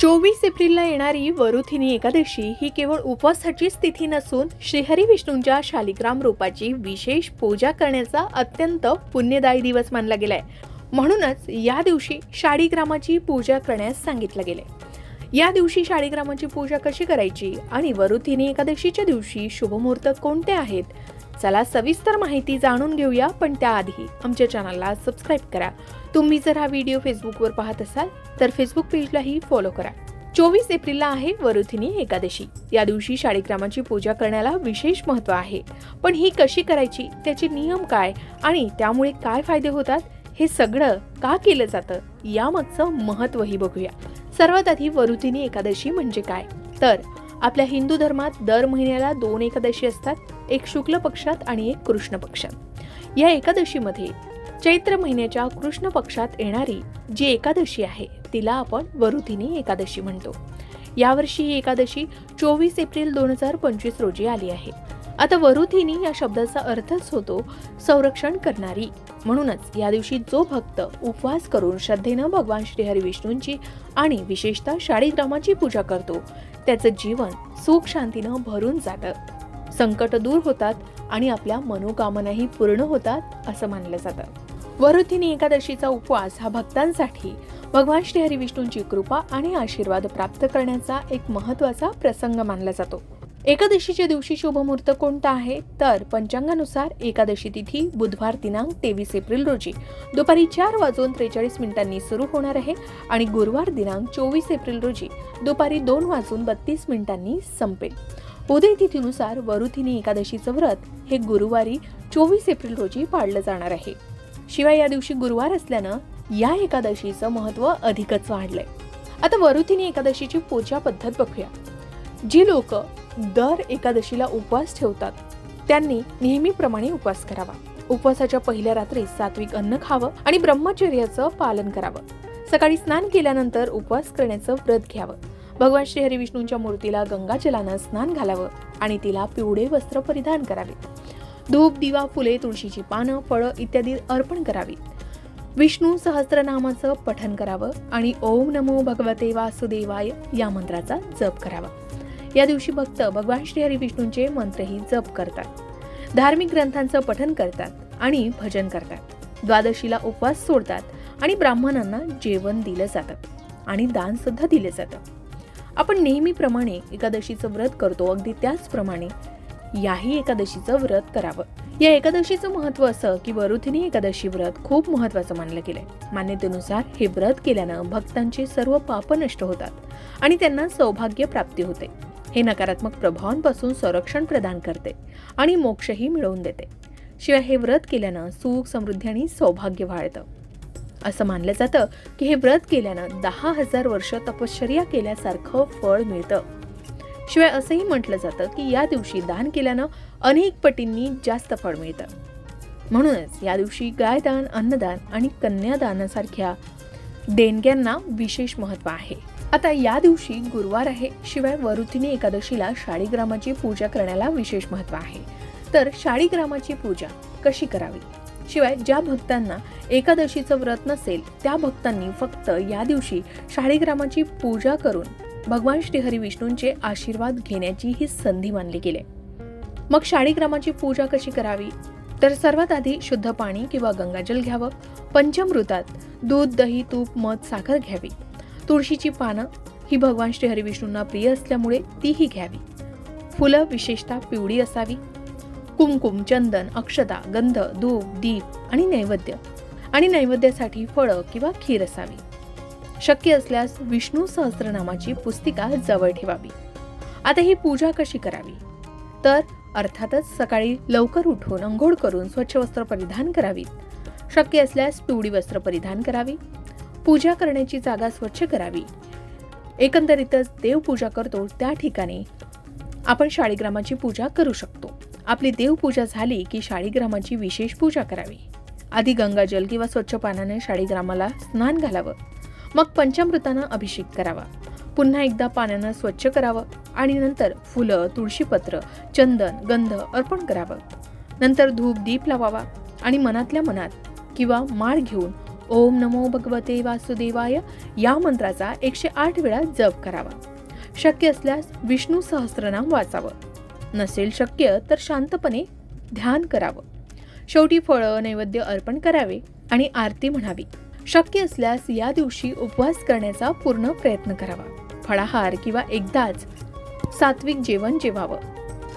चोवीस एप्रिलला येणारी वरुथिनी एकादशी ही केवळ उपवासाची स्थिती नसून श्रीहरी विष्णूंच्या शालिग्राम रूपाची विशेष पूजा करण्याचा अत्यंत पुण्यदायी दिवस मानला गेलाय. म्हणूनच या दिवशी शाळीग्रामाची पूजा करण्यास सांगितलं गेले या दिवशी शाळीग्रामाची पूजा कशी करायची आणि वरुथिनी एकादशीच्या दिवशी शुभमुहूर्त कोणते आहेत? चला सविस्तर माहिती जाणून घेऊया पण त्याआधी आमच्या चॅनलला सबस्क्राईब करा. तुम्ही जर हा व्हिडिओ फेसबुकवर पाहत असाल तर फेसबुक पेजलाही फॉलो करा. चोवीस एप्रिलला आहे वरुथिनी एकादशी. या दिवशी शाळीग्रामाची पूजा करण्याला विशेष महत्त्व आहे. पण ही कशी करायची त्याचे नियम काय आणि त्यामुळे काय फायदे होतात हे सगळं का केलं जातं यामागचं महत्त्वही बघूया. सर्वात आधी वरुथिनी एकादशी म्हणजे काय? तर आपल्या हिंदू धर्मात दर महिन्याला दोन एकादशी असतात एक शुक्ल पक्षात आणि एक कृष्ण पक्षात. या एकादशीमध्ये चैत्र महिन्याच्या कृष्ण पक्षात येणारी जी एकादशी आहे तिला आपण वरुथिनी एकादशी म्हणतो. यावर्षी ही एकादशी चोवीस एप्रिल दोन हजार पंचवीस रोजी आली आहे. आता वरुथिनी या शब्दाचा अर्थच होतो संरक्षण करणारी. म्हणूनच या दिवशी जो भक्त उपवास करून श्रद्धेनं भगवान श्रीहरी विष्णूंची आणि विशेषतः शाळीग्रामाची पूजा करतो त्याचं जीवन सुख शांतीनं भरून जातं. संकट दूर होतात आणि आपल्या मनोकामनाही पूर्ण होतात असं मानलं जातं. वरुथिनी एकादशीचा उपवास हा भक्तांसाठी भगवान श्रीहरी विष्णूंची कृपा आणि आशीर्वाद प्राप्त करण्याचा एक महत्त्वाचा प्रसंग मानला जातो. एकादशीच्या दिवशी शुभमुहूर्त कोणता आहे? तर पंचांगानुसार एकादशी तिथी बुधवार दिनांक तेवीस एप्रिल रोजी. दुपारी चार वाजून त्रेचाळीस मिनिटांनी सुरू होणार आहे आणि गुरुवार दिनांक चोवीस एप्रिल रोजी. दुपारी दोन वाजून बत्तीस मिनिटांनी संपेल. उदय तिथीनुसार वरुथिनी एकादशीचं व्रत हे गुरुवारी चोवीस एप्रिल रोजी पाळलं जाणार आहे. शिवाय या दिवशी गुरुवार असल्यानं या एकादशीचं महत्त्व अधिकच वाढलंय. आता वरुथिनी एकादशीची पूजा पद्धत बघूया. जी लोक दर एकादशीला उपवास ठेवतात. त्यांनी नेहमीप्रमाणे उपवास करावा. उपवासाच्या पहिल्या रात्री सात्विक अन्न खावं आणि ब्रह्मचर्याचं पालन करावं. सकाळी स्नान केल्यानंतर उपवास करण्याचं व्रत घ्यावं. भगवान श्री हरिविष्णूंच्या मूर्तीला गंगाजलानं स्नान घालावं आणि तिला पिवळे वस्त्र परिधान करावे धूप दिवा फुले तुळशीची पानं फळं इत्यादी अर्पण करावीत. विष्णू सहस्त्रनामाचं पठन करावं आणि ओम नमो भगवते वासुदेवाय या मंत्राचा जप करावा. या दिवशी भक्त भगवान श्रीहरी विष्णूंचे मंत्रही जप करतात. धार्मिक ग्रंथांचं पठन करतात आणि भजन करतात. द्वादशीला उपवास सोडतात आणि ब्राह्मणांना जेवण दिलं जातं आणि दान सुद्धा दिलं जातं. आपण नेहमीप्रमाणे एकादशीचं व्रत करतो अगदी त्याचप्रमाणे याही एकादशीचं व्रत करावं. या एकादशीचं महत्त्व असं की वरुथिनी एकादशी व्रत खूप महत्वाचं मानलं गेलंय. मान्यतेनुसार हे व्रत केल्यानं भक्तांचे सर्व पाप नष्ट होतात आणि त्यांना सौभाग्य प्राप्ती होते. हे नकारात्मक प्रभावांपासून संरक्षण प्रदान करते आणि मोक्षही मिळवून देते. शिवाय हे व्रत केल्यानं सुख समृद्धी आणि सौभाग्य वाढतं. असं मानलं जातं की हे व्रत केल्यानं दहा हजार वर्ष तपश्चर्या केल्यासारखं फळ मिळतं. शिवाय असंही म्हटलं जातं की या दिवशी दान केल्यानं अनेक पटींनी जास्त फळ मिळतं. म्हणूनच या दिवशी गायदान अन्नदान आणि कन्यादानासारख्या देणग्यांना विशेष महत्त्व आहे. आता या दिवशी गुरुवार आहे. शिवाय वरुथिनी एकादशीला शाळीग्रामाची पूजा करण्याला विशेष महत्त्व आहे. तर शाळीग्रामाची पूजा कशी करावी? शिवाय ज्या भक्तांना एकादशीचं व्रत नसेल त्या भक्तांनी फक्त या दिवशी शाळीग्रामाची पूजा करून भगवान श्रीहरी विष्णूंचे आशीर्वाद घेण्याची ही संधी मानली गेली. मग शाळीग्रामाची पूजा कशी करावी? तर सर्वात आधी शुद्ध पाणी किंवा गंगाजल घ्यावं. पंचमृतात दूध दही तूप मध साखर घ्यावी. तुळशीची पानं ही भगवान श्री हरिविष्णूंना प्रिय असल्यामुळे तीही घ्यावी. फुलं विशेषतः पिवळी असावी. कुमकुम चंदन अक्षता गंध धूप दीप आणि नैवेद्य. आणि नैवेद्यासाठी फळं किंवा खीर असावी. शक्य असल्यास विष्णू सहस्त्रनामाची पुस्तिका जवळ ठेवावी. आता ही पूजा कशी करावी? तर अर्थातच सकाळी लवकर उठून अंघोळ करून स्वच्छ वस्त्र परिधान करावीत. शक्य असल्यास पिवळी वस्त्र परिधान करावी. पूजा करण्याची जागा स्वच्छ करावी. एकंदरीतच देवपूजा करतो त्या ठिकाणी. आपण शाळीग्रामाची पूजा करू शकतो. आपली देवपूजा झाली की शाळीग्रामाची विशेष पूजा करावी. आधी गंगाजल किंवा स्वच्छ पाण्याने शाळीग्रामाला स्नान घालावं. मग पंचामृतानं अभिषेक करावा. पुन्हा एकदा पाण्यानं स्वच्छ करावं आणि नंतर फुलं तुळशीपत्र चंदन गंध अर्पण करावं. नंतर धूप दीप लावावा आणि मनातल्या मनात किंवा माळ घेऊन ओम नमो भगवते वासुदेवाय. या मंत्राचा एकशे आठ वेळा जप करावा. शक्य असल्यास विष्णू सहस्रनाम वाचावं. नसेल शक्य तर शांतपणे ध्यान करावं. शेवटी फळं नैवेद्य अर्पण करावे आणि आरती म्हणावी. शक्य असल्यास या दिवशी उपवास करण्याचा पूर्ण प्रयत्न करावा. फळाहार किंवा एकदाच सात्विक जेवण जेवावं.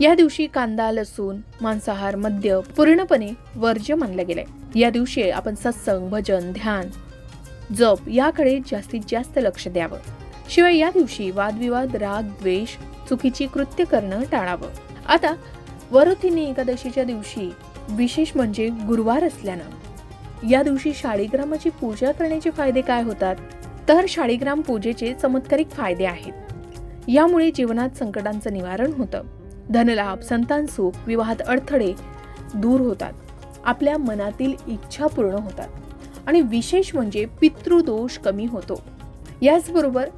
या दिवशी कांदा लसूण मांसाहार मद्य पूर्णपणे वर्ज्य मानलं गेलंय. या दिवशी आपण सत्संग भजन ध्यान जप याकडे जास्तीत जास्त लक्ष द्यावं. शिवाय या दिवशी वादविवाद राग द्वेष चुकीची कृत्य करणं टाळावं. आता वरुथिनी एकादशीच्या दिवशी विशेष म्हणजे गुरुवार असल्यानं या दिवशी शाळीग्रामाची पूजा करण्याचे फायदे काय होतात? तर शाळीग्राम पूजेचे चमत्कारिक फायदे आहेत. यामुळे जीवनात संकटांचं निवारण होतं. धनलाभ संतान सुख विवाहात अडथळे दूर होतात. आपल्या मनातील इच्छा पूर्ण होतात. आणि विशेष म्हणजे पितृदोष कमी होतो. याचबरोबर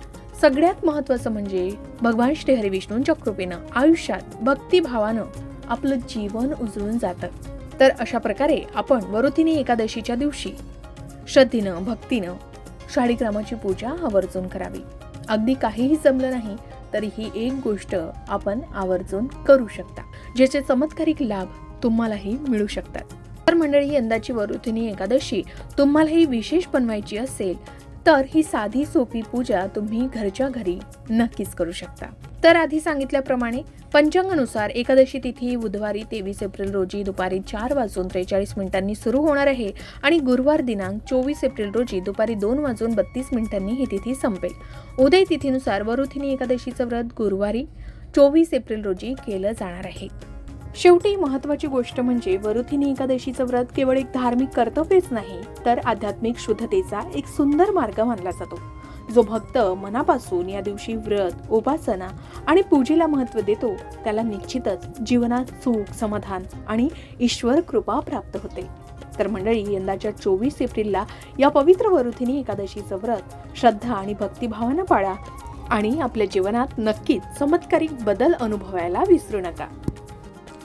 सगळ्यात महत्त्वाचं म्हणजे भगवान श्रीहरी विष्णूंच्या कृपेनं आयुष्यात भक्तिभावानं आपलं जीवन उजळून जातं. तर अशा प्रकारे आपण वरुथिनी एकादशीच्या दिवशी श्रद्धेनं भक्तीनं शाळीग्रामाची पूजा आवर्जून करावी. अगदी काहीही जमलं नाही तरी ही एक गोष्ट आपण आवर्जून करू शकता. ज्याचे चमत्कारिक लाभ तुम्हालाही मिळू शकतात. तर मंडळी यंदाची वरुथिनी एकादशी तुम्हालाही विशेष बनवायची असेल तर ही साधी सोपी पूजा तुम्ही घरच्या घरी नक्कीच करू शकता. तर आधी सांगितल्याप्रमाणे पंचांगानुसार एकादशी तिथी बुधवारी तेवीस एप्रिल रोजी दुपारी चार वाजून त्रेचाळीस मिनिटांनी सुरू होणार आहे आणि गुरुवार दिनांक चोवीस एप्रिल रोजी दुपारी दोन वाजून बत्तीस मिनिटांनी ही तिथी संपेल. उदय तिथीनुसार वरुथिनी एकादशीचं व्रत गुरुवारी चोवीस एप्रिल रोजी केलं जाणार आहे. शेवटी महत्वाची गोष्ट म्हणजे वरुथिनी एकादशीचं व्रत केवळ एक धार्मिक कर्तव्यच नाही तर आध्यात्मिक शुद्धतेचा एक सुंदर मार्ग मानला जातो. जो भक्त मनापासून या दिवशी व्रत उपासना आणि पूजेला महत्त्व देतो त्याला निश्चितच जीवनात सुख समाधान आणि ईश्वर कृपा प्राप्त होते. तर मंडळी यंदाच्या चोवीस एप्रिलला या पवित्र वरुथिनी एकादशीचं व्रत श्रद्धा आणि भक्तिभावानं पाळा आणि आपल्या जीवनात नक्कीच चमत्कारिक बदल अनुभवायला विसरू नका.